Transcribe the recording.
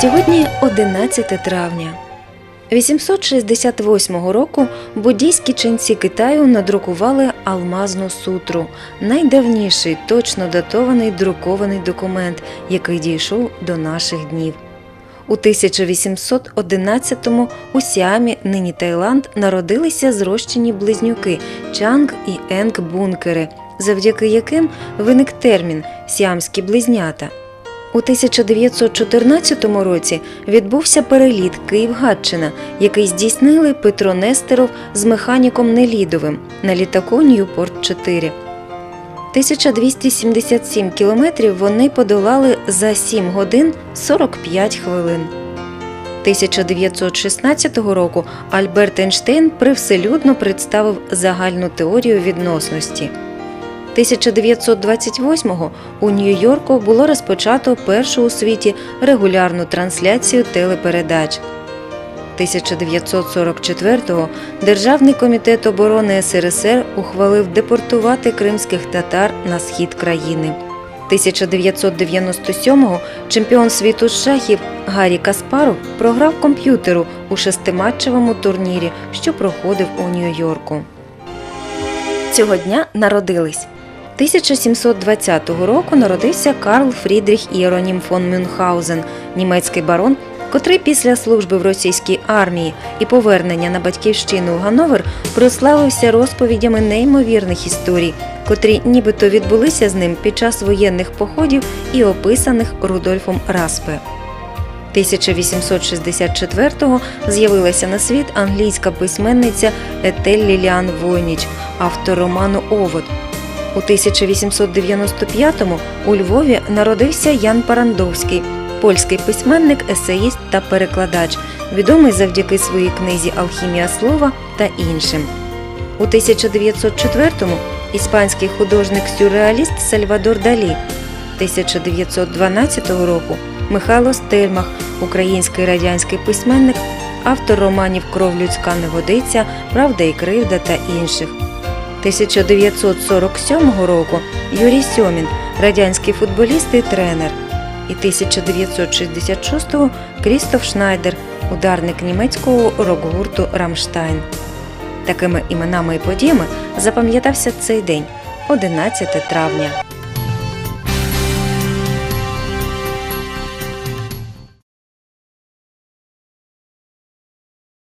Сьогодні 11 травня. 868 року буддійські ченці Китаю надрукували Алмазну сутру, найдавніший точно датований друкований документ, який дійшов до наших днів. У 1811-му у Сіамі, нині Таїланд, народилися зрощені близнюки Чанг і Енг Бункери, завдяки яким виник термін сіамські близнята. У 1914 році відбувся переліт Київ-Гатчина, який здійснили Петро Нестеров з механіком Нелідовим на літаку Ньюпорт-4. 1277 кілометрів вони подолали за 7 годин 45 хвилин. 1916 року Альберт Ейнштейн привселюдно представив загальну теорію відносності. 1928-го у Нью-Йорку було розпочато першу у світі регулярну трансляцію телепередач. 1944-го Державний комітет оборони СРСР ухвалив депортувати кримських татар на схід країни. 1997-го чемпіон світу з шахів Гаррі Каспаров програв комп'ютеру у шестиматчевому турнірі, що проходив у Нью-Йорку. Цього дня народились. 1720 року народився Карл Фрідріх Іеронім фон Мюнхгаузен, німецький барон, котрий після служби в російській армії і повернення на батьківщину у Гановер прославився розповідями неймовірних історій, котрі нібито відбулися з ним під час воєнних походів і описаних Рудольфом Распе. 1864-го з'явилася на світ англійська письменниця Етель Ліліан Войніч, автор роману Овод. У 1895-му у Львові народився Ян Парандовський, польський письменник, есеїст та перекладач, відомий завдяки своїй книзі Алхімія слова та іншим. У 1904-му іспанський художник-сюрреаліст Сальвадор Далі. 1912 року Михайло Стельмах, український радянський письменник, автор романів Кров людська не годиться, Правда і кривда та інших. 1947 року Юрій Сьомін, радянський футболіст і тренер. І 1966-го Крістоф Шнайдер, ударник німецького рок-гурту Рамштайн. Такими іменами і подіями запам'ятався цей день 11 травня.